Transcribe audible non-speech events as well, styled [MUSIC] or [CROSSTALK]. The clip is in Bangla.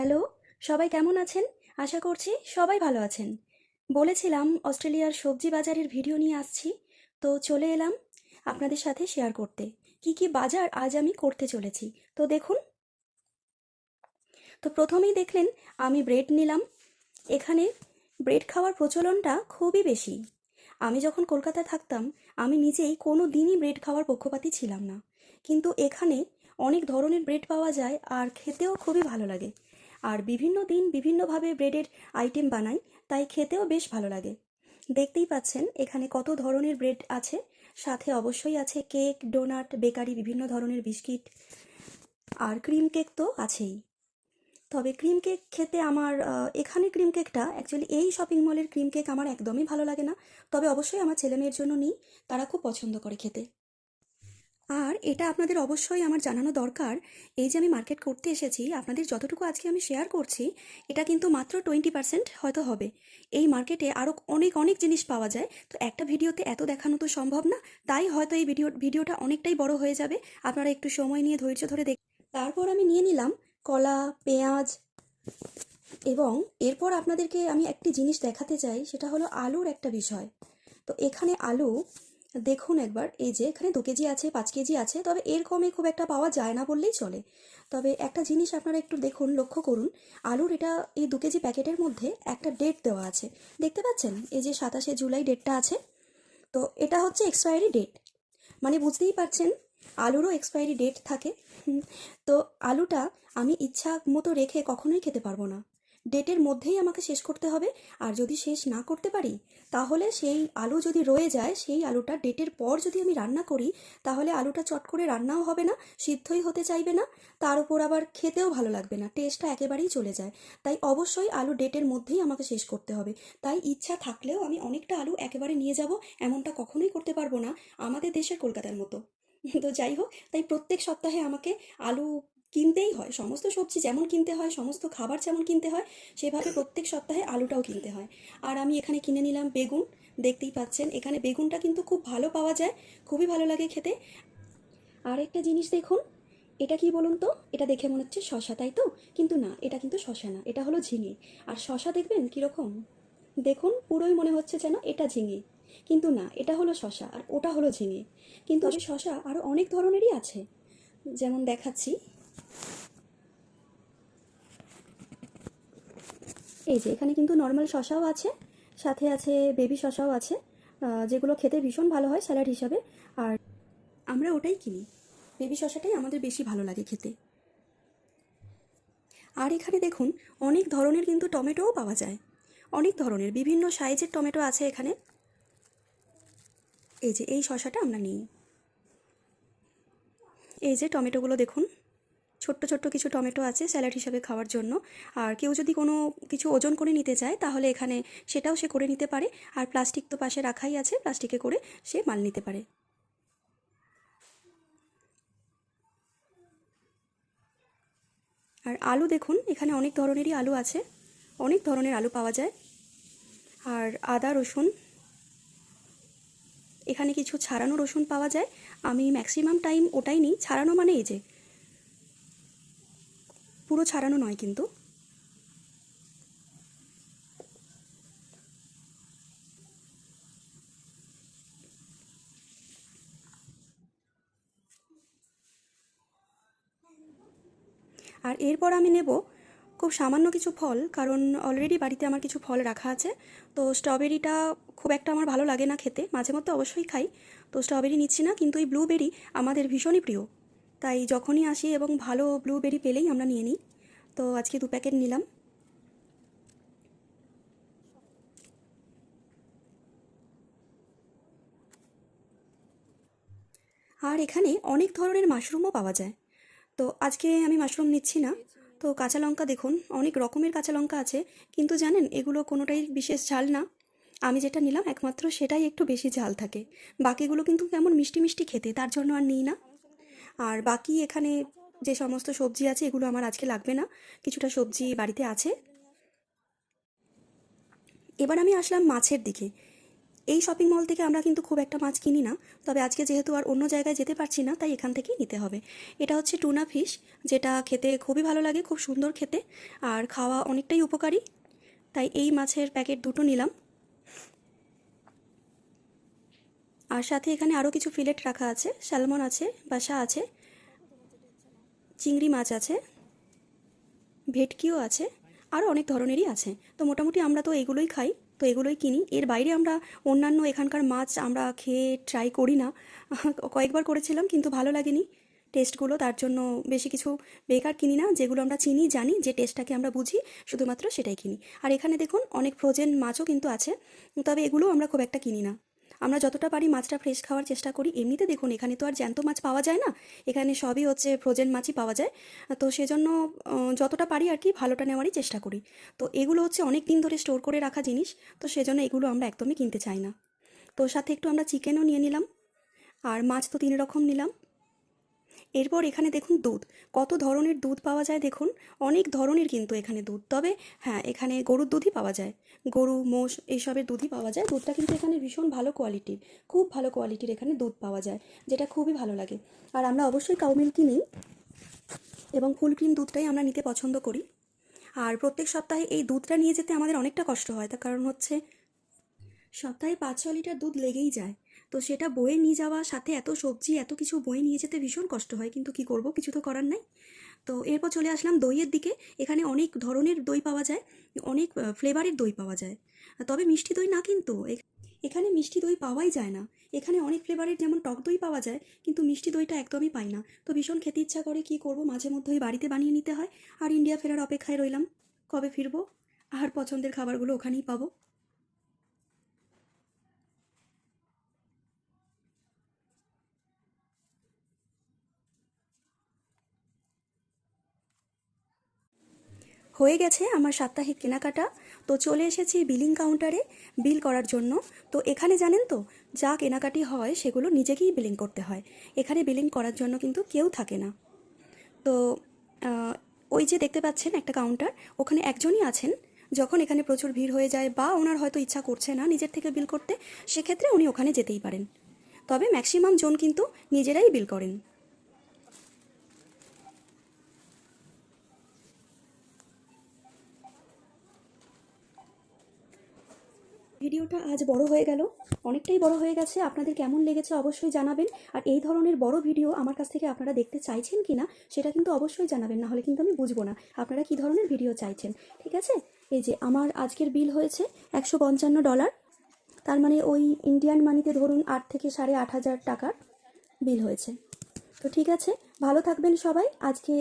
হ্যালো, সবাই কেমন আছেন? আশা করছি সবাই ভালো আছেন। বলেছিলাম অস্ট্রেলিয়ার সবজি বাজারের ভিডিও নিয়ে আসছি, তো চলে এলাম আপনাদের সাথে শেয়ার করতে। কি কি বাজার আজ আমি করতে চলেছি, তো দেখুন। তো প্রথমেই দেখলেন, আমি ব্রেড নিলাম। এখানে ব্রেড খাওয়ার প্রচলনটা খুবই বেশি। আমি যখন কলকাতায় থাকতাম, আমি নিজেই কোনো দিনই ব্রেড খাওয়ার পক্ষপাতি ছিলাম না। কিন্তু এখানে অনেক ধরনের ব্রেড পাওয়া যায় আর খেতেও খুবই ভালো লাগে। আর বিভিন্ন দিন বিভিন্নভাবে ব্রেডের আইটেম বানাই, তাই খেতেও বেশ ভালো লাগে। দেখতেই পাচ্ছেন, এখানে কত ধরনের ব্রেড আছে। সাথে অবশ্যই আছে কেক ডোনাট বেকারি বিভিন্ন ধরনের বিস্কিট আর ক্রিম কেক তো আছেই। তবে ক্রিম কেক খেতে আমার এখানে ক্রিম কেকটা অ্যাকচুয়ালি এই শপিং মলের ক্রিম কেক আমার একদমই ভালো লাগে না। তবে অবশ্যই আমার ছেলে মেয়ের জন্য নিই, তারা খুব পছন্দ করে খেতে। আর এটা আপনাদের অবশ্যই আমার জানানো দরকার। এই যে আমি মার্কেট করতে এসেছি, আপনাদের যতটুকু আজকে আমি শেয়ার করছি, এটা কিন্তু মাত্র টোয়েন্টি পার্সেন্ট হয়তো হবে। এই মার্কেটে আরও অনেক অনেক জিনিস পাওয়া যায়। তো একটা ভিডিওতে এত দেখানো তো সম্ভব না। তাই হয়তো এই ভিডিও ভিডিওটা অনেকটাই বড় হয়ে যাবে। আপনারা একটু সময় নিয়ে ধৈর্য ধরে দেখ তারপর আমি নিয়ে নিলাম কলা, পেঁয়াজ এবং এরপর আপনাদেরকে আমি একটি জিনিস দেখাতে চাই, সেটা হলো আলুর একটা বিষয়। তো এখানে আলু দেখুন একবার, এই যে এখানে দু কেজি আছে, পাঁচ কেজি আছে, তবে এর কমে খুব একটা পাওয়া যায় না বললেই চলে। তবে একটা জিনিস আপনারা একটু দেখুন, লক্ষ্য করুন, আলুর এটা এই দু কেজি প্যাকেটের মধ্যে একটা ডেট দেওয়া আছে। দেখতে পাচ্ছেন? এই যে সাতাশে জুলাই ডেটটা আছে। তো এটা হচ্ছে এক্সপায়ারি ডেট মানে বুঝতেই পারছেন, আলুরও এক্সপায়ারি ডেট থাকে। তো আলুটা আমি ইচ্ছা মতো রেখে কখনোই খেতে পারব না। ডেটের মধ্যেই আমাকে শেষ করতে হবে। আর যদি শেষ না করতে পারি, তাহলে সেই আলু যদি রয়ে যায়, সেই আলুটা ডেটের পর যদি আমি রান্না করি, তাহলে আলুটা চট করে রান্নাও হবে না, সিদ্ধই হতে চাইবে না, তার উপর আবার খেতেও ভালো লাগবে না টেস্টটা একেবারেই চলে যায়। তাই অবশ্যই আলু ডেটের মধ্যেই আমাকে শেষ করতে হবে। তাই ইচ্ছা থাকলেও আমি অনেকটা আলু একেবারে নিয়ে যাব, এমনটা কখনোই করতে পারব না, আমাদের দেশের কলকাতার মতো। তো যাই হোক, তাই প্রত্যেক সপ্তাহে আমাকে আলু কিনতেই হয়। সমস্ত সবজি যেমন কিনতে হয় সমস্ত খাবার যেমন কিনতে হয় সেভাবে প্রত্যেক সপ্তাহে আলুটাও কিনতে হয়। আর আমি এখানে কিনে নিলাম বেগুন। দেখতেই পাচ্ছেন এখানে বেগুনটা কিন্তু খুব ভালো পাওয়া যায় খুবই ভালো লাগে খেতে। আর একটা জিনিস দেখুন এটা কি বলুন তো? এটা দেখে মনে হচ্ছে শশা তাই তো? কিন্তু না এটা কিন্তু শশা না এটা হলো ঝিঙে। আর শশা দেখবেন কীরকম? দেখুন পুরোই মনে হচ্ছে যেন এটা ঝিঙে। কিন্তু না এটা হলো শশা আর ওটা হলো ঝিঙে। কিন্তু শশা আরও অনেক ধরনেরই আছে। যেমন দেখাচ্ছি। এই যে এখানে কিন্তু নর্মাল শশাও আছে, সাথে আছে বেবি শশাও আছে যেগুলো খেতে ভীষণ ভালো হয় স্যালাড হিসাবে। আর আমরা ওটাই কিনি। বেবি শশাটাই আমাদের বেশি ভালো লাগে খেতে। আর এখানে দেখুন, অনেক ধরনের কিন্তু টমেটোও পাওয়া যায়। অনেক ধরনের, বিভিন্ন সাইজের টমেটো আছে এখানে। এই যে এই শশাটা আমরা নিই। এই যে টমেটোগুলো দেখুন। ছোট্ট ছোট্ট কিছু টমেটো আছে স্যালাড হিসাবে খাওয়ার জন্য। আর কেউ যদি কোনো কিছু ওজন করে নিতে চায়, তাহলে এখানে সেটাও সে করে নিতে পারে। আর প্লাস্টিক তো পাশে রাখাই আছে, প্লাস্টিকে করে সে মাল নিতে পারে। আর আলু দেখুন, এখানে অনেক ধরনেরই আলু আছে। অনেক ধরনের আলু পাওয়া যায়। আর আদা, রসুন। এখানে কিছু ছাড়ানো রসুন পাওয়া যায়। আমি ম্যাক্সিমাম টাইম ওটাই নিই। ছাড়ানো মানে এই যে পুরো ছাড়ানো নয় কিন্তু। আর এরপর আমি নেব খুব সামান্য কিছু ফল, কারণ অলরেডি বাড়িতে আমার কিছু ফল রাখা আছে। তো স্ট্রবেরিটা খুব একটা আমার ভালো লাগে না খেতে, মাঝে মধ্যে অবশ্যই খাই। তো স্ট্রবেরি নিচ্ছি না, কিন্তু এই ব্লুবেরি আমাদের ভীষণই প্রিয়। তাই যখনই আসি এবং ভালো ব্লুবেরি পেলেই আমরা নিয়ে নিই। তো আজকে দু প্যাকেট নিলাম। আর এখানে অনেক ধরনের মাশরুমও পাওয়া যায়। তো আজকে আমি মাশরুম নিচ্ছি না। তো কাঁচা লঙ্কা দেখুন, অনেক রকমের কাঁচা লঙ্কা আছে। কিন্তু জানেন, এগুলো কোনোটাই বিশেষ ঝাল না। আমি যেটা নিলাম, একমাত্র সেটাই একটু বেশি ঝাল থাকে। বাকিগুলো কিন্তু কেমন মিষ্টি মিষ্টি খেতে, তার জন্য আর নিই না। আর বাকি এখানে যে সমস্ত সবজি আছে, এগুলো আমার আজকে লাগবে না। কিছুটা সবজি বাড়িতে আছে। এবার আমি আসলাম মাছের দিকে। এই শপিং মল থেকে আমরা কিন্তু খুব একটা মাছ কিনি না, তবে আজকে যেহেতু আর অন্য জায়গায় যেতে পারছি না, তাই এখান থেকেই নিতে হবে। এটা হচ্ছে টুনা ফিশ যেটা খেতে খুবই ভালো লাগে, খুব সুন্দর খেতে, আর খাওয়া অনেকটাই উপকারী। তাই এই মাছের প্যাকেট দুটো নিলাম। আর সাথে এখানে আরও কিছু ফিলেট রাখা আছে। স্যালমন আছে, বাসা আছে, চিংড়ি মাছ আছে, ভেটকিও আছে আরও অনেক ধরনেরই আছে। তো মোটামুটি আমরা তো এগুলোই খাই, তো এগুলোই কিনি। এর বাইরে আমরা অন্যান্য এখানকার মাছ আমরা খেয়ে ট্রাই করি না। [LAUGHS] কয়েকবার করেছিলাম কিন্তু ভালো লাগেনি টেস্টগুলো তার জন্য বেশি কিছু বেকার কিনি না। যেগুলো আমরা চিনি, জানি, যে টেস্টটাকে আমরা বুঝি, শুধুমাত্র সেটাই কিনি। আর এখানে দেখুন, অনেক ফ্রোজেন মাছও কিন্তু আছে, তবে এগুলো আমরা খুব একটা কিনি না। আমরা যতটা পারি মাছটা ফ্রেশ খাওয়ার চেষ্টা করি। এমনিতে দেখুন, এখানে তো আর জ্যান্ত মাছ পাওয়া যায় না। এখানে সবই হচ্ছে ফ্রোজেন মাছই পাওয়া যায়। তো সেজন্য যতটা পারি আর কি ভালোটা নেওয়ারই চেষ্টা করি। তো এগুলো হচ্ছে অনেক দিন ধরে স্টোর করে রাখা জিনিস। তো সেজন্য এগুলো আমরা একদমই কিনতে চাই না। তো সাথে একটু আমরা চিকেনও নিয়ে নিলাম। আর মাছ তো তিন রকম নিলাম। এরপর এখানে দেখুন দুধ। কত ধরনের দুধ পাওয়া যায় দেখুন? অনেক ধরনের কিন্তু এখানে দুধ। তবে হ্যাঁ এখানে গরুর দুধই পাওয়া যায়। গরু, মোষ এইসবের দুধই পাওয়া যায়। দুধটা কিন্তু এখানে ভীষণ ভালো কোয়ালিটির খুব ভালো কোয়ালিটির এখানে দুধ পাওয়া যায়, যেটা খুবই ভালো লাগে। আর আমরা অবশ্যই কাউ কিনি এবং ফুল ক্রিম দুধটাই আমরা নিতে পছন্দ করি। আর প্রত্যেক সপ্তাহে এই দুধটা নিয়ে যেতে আমাদের অনেকটা কষ্ট হয়। তার কারণ হচ্ছে সপ্তাহে পাঁচ ছ লিটার দুধ লেগেই যায়। তো সেটা বয়ে নিয়ে যাওয়া সাথে এত সবজি, এত কিছু বয়ে নিয়ে যেতে ভীষণ কষ্ট হয়। কিন্তু কি করব? কিছু তো করার নাই। তো এরপর চলে আসলাম দইয়ের দিকে। এখানে অনেক ধরনের দই পাওয়া যায়। অনেক ফ্লেভারের দই পাওয়া যায়। তবে মিষ্টি দই না কিন্তু। এখানে মিষ্টি দই পাওয়াই যায় না। এখানে অনেক ফ্লেভারের যেমন টক দই পাওয়া যায়, কিন্তু মিষ্টি দইটা একদমই পাই না। তো ভীষণ খেতে ইচ্ছা করে কি করব? মাঝে মধ্যে বাড়িতে বানিয়ে নিতে হয়। আর ইন্ডিয়া ফেরার অপেক্ষায় রইলাম। কবে ফিরবো? আর পছন্দের খাবারগুলো ওখানেই পাবো। হয়ে গেছে আমার সাপ্তাহিক কেনাকাটা। তো চলে এসেছি বিলিং কাউন্টারে বিল করার জন্য। তো এখানে জানেন তো, যা কেনাকাটি হয় সেগুলো নিজেকেই বিলিং করতে হয়। এখানে বিলিং করার জন্য কিন্তু কেউ থাকে না। তো ওই যে দেখতে পাচ্ছেন একটা কাউন্টার ওখানে একজনই আছেন। যখন এখানে প্রচুর ভিড় হয়ে যায় বা ওনার হয়তো ইচ্ছা করছে না নিজের থেকে বিল করতে, সেক্ষেত্রে উনি ওখানে যেতেই পারেন। তবে ম্যাক্সিমাম জন কিন্তু নিজেরাই বিল করেন। ভিডিওটা আজ বড় হয়ে গেল। অনেকটাই বড় হয়ে গেছে। আপনাদের কেমন লেগেছে অবশ্যই জানাবেন। আর এই ধরনের বড় ভিডিও আমার কাছ থেকে আপনারা দেখতে চাইছেন কি না সেটা কিন্তু অবশ্যই জানাবেন। না হলে কিন্তু আমি বুঝব না আপনারা কি ধরনের ভিডিও চাইছেন। ঠিক আছে? এই যে আমার আজকের বিল হয়েছে একশো পঞ্চান্ন ডলার। তার মানে ওই ইন্ডিয়ান মানিতে ধরুন আট থেকে সাড়ে আট হাজার টাকার বিল হয়েছে। তো ঠিক আছে, ভালো থাকবেন সবাই। আজকে